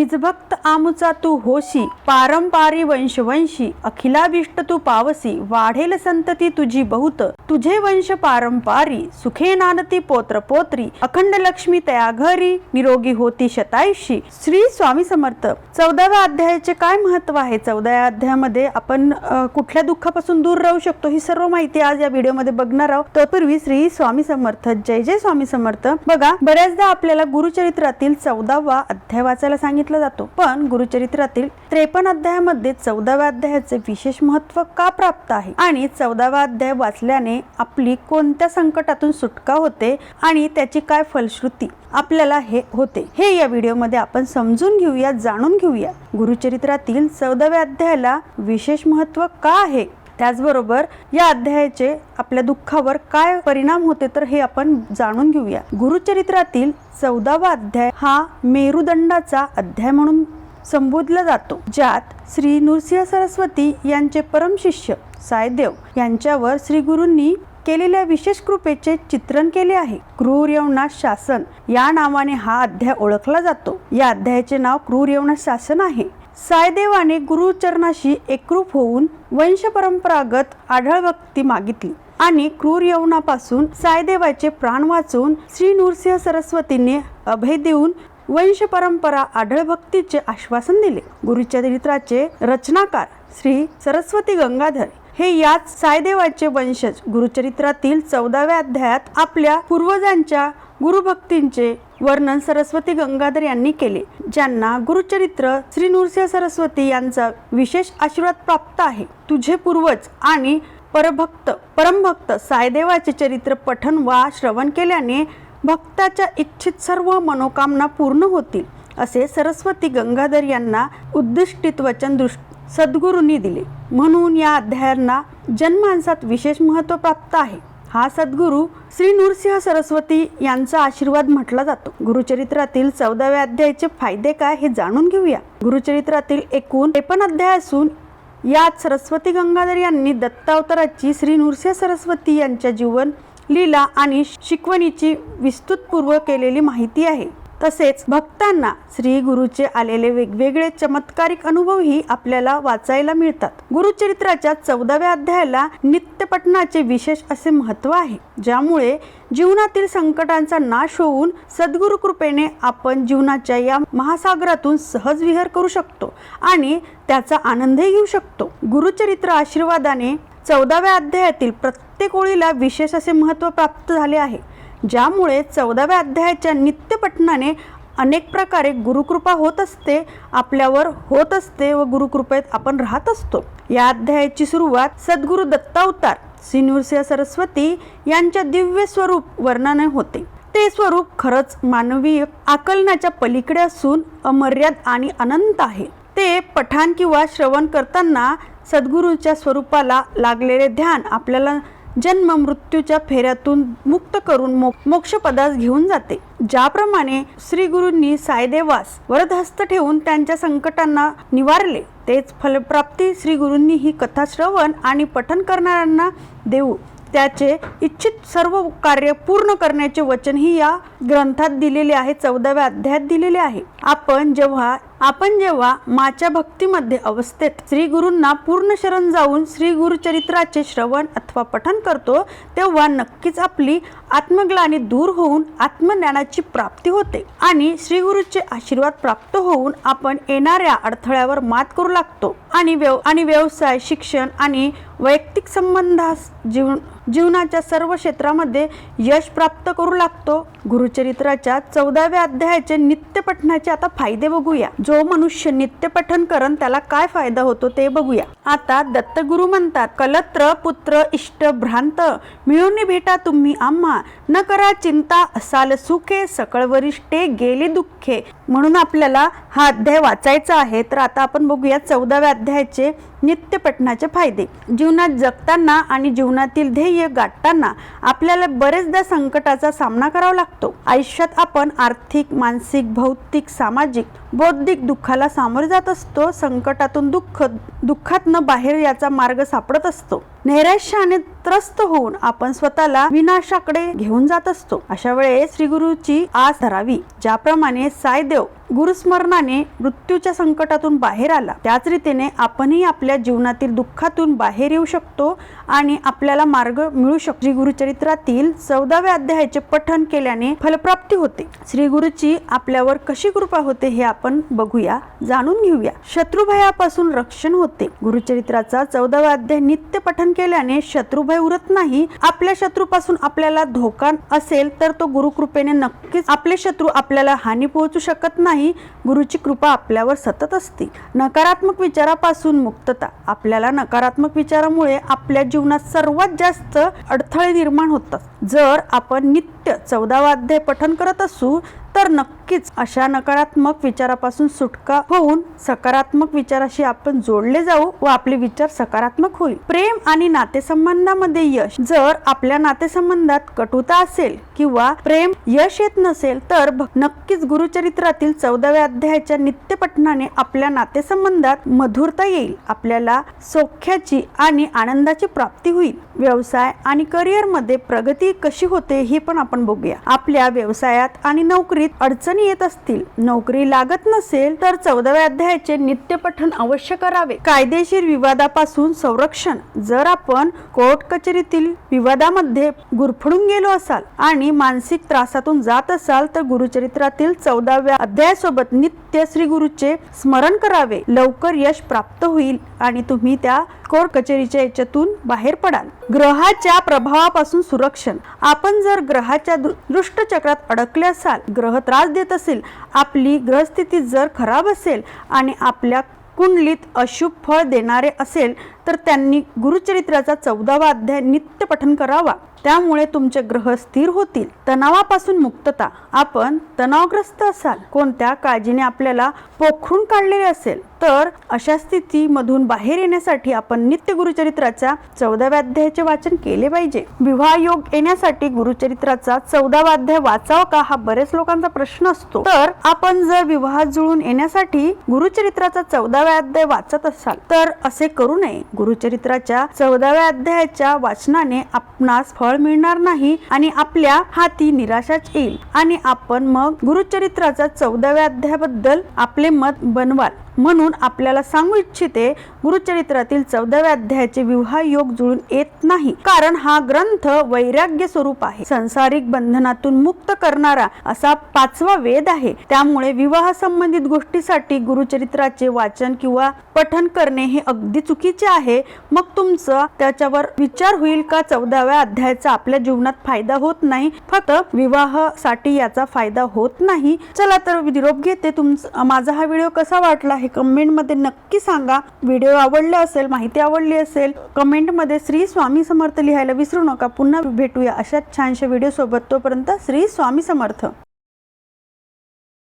निजभक्त आमुचा तू होशी पारंपारी वंशवंशी अखिलाभिष्ट तू पावसी वाढेल संतती तुझी बहुत. तुझे वंश पारंपारी सुखे नानती पोत्र पोत्री अखंड लक्ष्मी तया घरी निरोगी होती शतायुषी. श्री स्वामी समर्थ. चौदाव्या अध्यायाचे काय महत्त्व आहे? चौदाव्या अध्यायामध्ये आपण कुठल्या दुःखापासून दूर राहू शकतो ही सर्व माहिती आज या व्हिडिओमध्ये बघणार आहोत. तत्पूर्वी श्री स्वामी समर्थ. जय जय स्वामी समर्थ. बघा बऱ्याचदा आपल्याला गुरुचरित्रातील चौदावा अध्याय वाचायला सांगितलं जातो. पण गुरुचरित्रातील त्रेपन्न अध्यायामध्ये चौदाव्या अध्यायाचे विशेष महत्त्व का प्राप्त आहे? आणि चौदावा अध्याय वाचल्याने आपली कोणत्या संकटातून सुटका होते? आणि त्याची काय फलश्रुती आपल्याला हे होते? हे या व्हिडिओमध्ये आपण समजून घेऊया जाणून घेऊया. गुरुचरित्रातील चौदाव्या अध्यायाला विशेष महत्त्व का आहे? त्याचबरोबर या अध्यायाचे आपल्या दुःखावर काय परिणाम होते तर हे आपण जाणून घेऊया. गुरुचरित्रातील चौदावा अध्याय हा मेरुदंडाचा अध्याय म्हणून संबोधला जातो ज्यात श्री नृसिंह सरस्वती यांचे परमशिष्य सायदेव यांच्यावर श्री गुरूंनी केलेल्या विशेष कृपेचे चित्रण केले आहे. क्रूर यवनाश शासन या नावाने हा अध्याय ओळखला जातो. या अध्यायाचे नाव क्रूर यवनाश शासन आहे. सायदेवाने गुरुचरणाशी एकरूप होऊन वंशपरंपरागत आढळ भक्ती मागितली आणि क्रूर यवनापासून सायदेवाचे प्राण वाचून श्री नृसिंह सरस्वतीने अभय देऊन वंश परंपरा आढळ भक्तीचे आश्वासन दिले. गुरुचरित्राचे रचनाकार श्री सरस्वती गंगाधर हे याच सायदेवाचे वंशज. गुरुचरित्रातील चौदाव्या अध्यायात आपल्या पूर्वजांच्या गुरुभक्तींचे वर्णन सरस्वती गंगाधर यांनी केले ज्यांना गुरुचरित्र श्री नृसिंह सरस्वती यांचा विशेष आशीर्वाद प्राप्त आहे. तुझे पूर्वज आणि परभक्त परमभक्त सायदेवाचे चरित्र पठन वा श्रवण केल्याने भक्ताच्या इच्छित सर्व मनोकामना पूर्ण होतील असे सरस्वती गंगाधर यांना उद्दिष्टित वचन दृष्ट सद्गुरूंनी दिले. म्हणून या अध्यायांना जनमानसात विशेष महत्त्व प्राप्त आहे. हा सद्गुरू श्री नृसिंह सरस्वती यांचा आशीर्वाद म्हटला जातो. गुरुचरित्रातील चौदाव्या अध्यायाचे फायदे काय हे जाणून घेऊया. गुरुचरित्रातील एकूण त्रेपन्न अध्याय असून यात सरस्वती गंगाधर यांनी दत्तावताराची श्री नृसिंह सरस्वती यांच्या जीवन लीला आणि शिकवणीची विस्तृतपूर्व केलेली माहिती आहे. तसेच भक्तांना श्री गुरुचे आलेले वेगवेगळे चमत्कारिक अनुभवही आपल्याला वाचायला मिळतात. गुरुचरित्राच्या चौदाव्या अध्यायाला नित्य पठणाचे विशेष असे महत्त्व आहे ज्यामुळे जीवनातील संकटांचा नाश होऊन सद्गुरु कृपेने आपण जीवनाच्या या महासागरातून सहज विहार करू शकतो आणि त्याचा आनंदही घेऊ शकतो. गुरुचरित्र आशीर्वादाने चौदाव्या अध्यायातील प्रत्येक ओळीला विशेष असे महत्त्व प्राप्त झाले आहे. ज्यामुळे चौदाव्या अध्यायाच्या नित्यपठनाने अनेक प्रकारे गुरुकृपा होत असते आपल्यावर होत असते व गुरुकृपेत आपण राहत असतो. या अध्यायाची सुरुवात सद्गुरु दत्तावतार श्री सरस्वती यांच्या दिव्य स्वरूप वर्णने होते. ते स्वरूप खरंच मानवी आकलनाच्या पलीकडे असून अमर्याद आणि अनंत आहे. ते पठाण किंवा श्रवण करताना सद्गुरूच्या स्वरूपाला लागलेले ध्यान आपल्याला जन्म मृत्यूच्या फेऱ्यातून मुक्त करून मो मोक्षपदास घेऊन जाते. ज्याप्रमाणे श्री गुरूंनी सायदेवास वरदहस्त ठेवून त्यांच्या संकटांना निवारले तेच फलप्राप्ती श्री गुरूंनी ही कथा श्रवण आणि पठन करणाऱ्यांना देऊ. त्याचे इच्छित सर्व कार्य पूर्ण करण्याचे वचनही या ग्रंथात दिलेले आहे चौदाव्या अध्यायात दिलेले आहे. आपण जेव्हा आपण जेव्हा माच्या भक्तीमध्ये अवस्थेत श्री गुरूंना पूर्ण शरण जाऊन श्री गुरुचरित्राचे श्रवण अथवा पठन करतो तेव्हा नक्कीच आपली आत्मग्लानी दूर होऊन आत्मज्ञानाची प्राप्ती होते आणि श्री गुरुचे आशीर्वाद प्राप्त होऊन आपण येणाऱ्या अडथळ्यावर मात करू लागतो. आणि व्यव आणि व्यवसाय शिक्षण आणि वैयक्तिक संबंधास जीवन जीवनाच्या सर्व क्षेत्रामध्ये यश प्राप्त करू लागतो. गुरुचरित्राच्या चौदाव्या अध्यायाचे नित्य पठणाचे आता फायदे बघूया. जो मनुष्य नित्य पठन करण त्याला काय फायदा होतो ते बघूया. आता दत्तगुरु म्हणतात कलत्र पुत्र इष्ट भ्रांत मिळून भेटा तुम्ही आम्हा. न करा चिंता असाल सुखे सकळ वरिष्ठे गेली दुःखे. म्हणून आपल्याला हा अध्याय वाचायचा आहे. तर आता आपण बघूया चौदाव्या अध्यायाचे नित्य पठणाचे फायदे. जीवनात जगताना आणि जीवनातील ध्येय गाठताना आपल्याला बरेचदा संकटाचा सामना करावा लागतो. आयुष्यात आपण आर्थिक मानसिक भौतिक सामाजिक बौद्धिक दुःखाला सामोरे जात असतो. संकटातून दुःख दुःखातनं बाहेर याचा मार्ग सापडत असतो. नैराश्याने त्रस्त होऊन आपण स्वतःला विनाशाकडे घेऊन जात असतो. अशा वेळेस श्री गुरुची आस धरावी ज्याप्रमाणे सायदेव गुरुस्मरणाने मृत्यूच्या संकटातून बाहेर आला. त्याच रीतीने आपणही आपल्या जीवनातील दुःखातून बाहेर येऊ शकतो आणि आपल्याला मार्ग मिळू शकतो. श्री गुरुचरित्रातील चौदाव्या अध्यायाचे पठन केल्याने फलप्राप्ती होते. श्री गुरुची आपल्यावर कशी कृपा होते हे आपण बघूया जाणून घेऊया. शत्रुभयापासून रक्षण होते. गुरुचरित्राचा चौदावा अध्याय नित्य पठन पठण केल्याने शत्रुभय उरत नाही आपल्या शत्रूपासून आपल्याला धोका असेल तर तो गुरुकृपेने नक्कीच आपले शत्रू आपल्याला हानी पोहोचू शकत नाही. गुरुची कृपा आपल्यावर सतत असते. नकारात्मक विचारापासून मुक्तता. आपल्याला नकारात्मक विचारामुळे आपल्या जीवनात सर्वात जास्त अडथळे निर्माण होतात. जर आपण नित्य चौदा वाद्य पठन करत असू तर नक्कीच अशा नकारात्मक विचारापासून सुटका होऊन सकारात्मक विचाराशी आपण जोडले जाऊ व आपले विचार सकारात्मक होईल. प्रेम आणि नातेसंबंधामध्ये यश जर आपल्या नातेसंबंधात कटुता असेल किंवा प्रेम यश येत नसेल तर नक्कीच गुरुचरित्रातील चौदाव्या अध्यायाच्या नित्य पठणाने आपल्या नातेसंबंधात मधुरता येईल. आपल्याला सौख्याची आणि आनंदाची प्राप्ती होईल. व्यवसाय आणि करिअरमध्ये प्रगती कशी होते हे पण आपण बघूया. आपल्या व्यवसायात आणि नोकरीत अडचणी येत असतील नोकरी लागत नसेल तर चौदाव्या अध्यायाचे नित्यपठण अवश्य करावे. कायदेशीर विवादापासून संरक्षण. जर आपण कोर्ट कचेरीतील विवादामध्ये गुरफडून गेलो असाल आणि मानसिक त्रासातून जात असाल तर गुरुचरित्रातील चौदाव्या अध्यायासोबत नित्य श्री गुरुचे स्मरण करावे. लवकर यश प्राप्त होईल. आणि तुम्ही त्या कोर कचेरीच्या याच्यातून बाहेर पडाल. ग्रहाच्या प्रभावापासून सुरक्षण. आपण जर ग्रहाच्या दृ- दृष्ट चक्रात अडकले असाल ग्रह त्रास देत असेल आपली ग्रहस्थिती जर खराब असेल आणि आपल्या कुंडलीत अशुभ फळ देणारे असेल तर त्यांनी गुरुचरित्राचा चौदावा अध्याय नित्य पठन करावा. त्यामुळे तुमचे ग्रह स्थिर होतील. तणावापासून मुक्तता. आपण तणावग्रस्त असाल. कोणत्या काळजीने आपल्याला पोखरून काढलेले असेल? तर अशा स्थितीमधून बाहेर येण्यासाठी आपण नित्य गुरुचरित्राच्या चौदाव्या अध्यायाचे वाचन केले पाहिजे. विवाह योग येण्यासाठी गुरुचरित्राचा चौदावा अध्याय वाचावा का? हा बरेच लोकांचा प्रश्न असतो. तर आपण जर विवाह जुळून येण्यासाठी गुरुचरित्राचा चौदाव्या अध्याय वाचत असाल तर असे करू नये. गुरुचरित्राच्या चौदाव्या अध्यायाच्या वाचनाने आपणास फळ मिळणार नाही आणि आपल्या हाती निराशाच येईल. आणि आपण मग गुरुचरित्राचा चौदाव्या अध्यायाबद्दल आपले मत बनवाल. म्हणून आपल्याला सांगू इच्छिते गुरुचरित्रातील चौदाव्या अध्यायाचे विवाह योग जुळून येत नाही. कारण हा ग्रंथ वैराग्य स्वरूप आहे. संसारिक बंधनातून मुक्त करणारा असा पाचवा वेद आहे. त्यामुळे विवाह संबंधित गोष्टीसाठी गुरुचरित्राचे वाचन किंवा पठन करणे हे अगदी चुकीचे आहे. मग तुमचा त्याच्यावर विचार होईल का? चौदाव्या अध्यायाचा आपल्या जीवनात फायदा होत नाही. फक्त विवाहासाठी याचा फायदा होत नाही. चला तर निरोप घेते. तुमचा माझा हा व्हिडिओ कसा वाटला हे कमेंटमध्ये नक्की सांगा. व्हिडिओ आवडला असेल माहिती आवडली असेल कमेंटमध्ये श्री स्वामी समर्थ लिहायला विसरू नका. पुन्हा भेटूया अशाच छानशा व्हिडिओसोबत. तोपर्यंत श्री स्वामी समर्थ.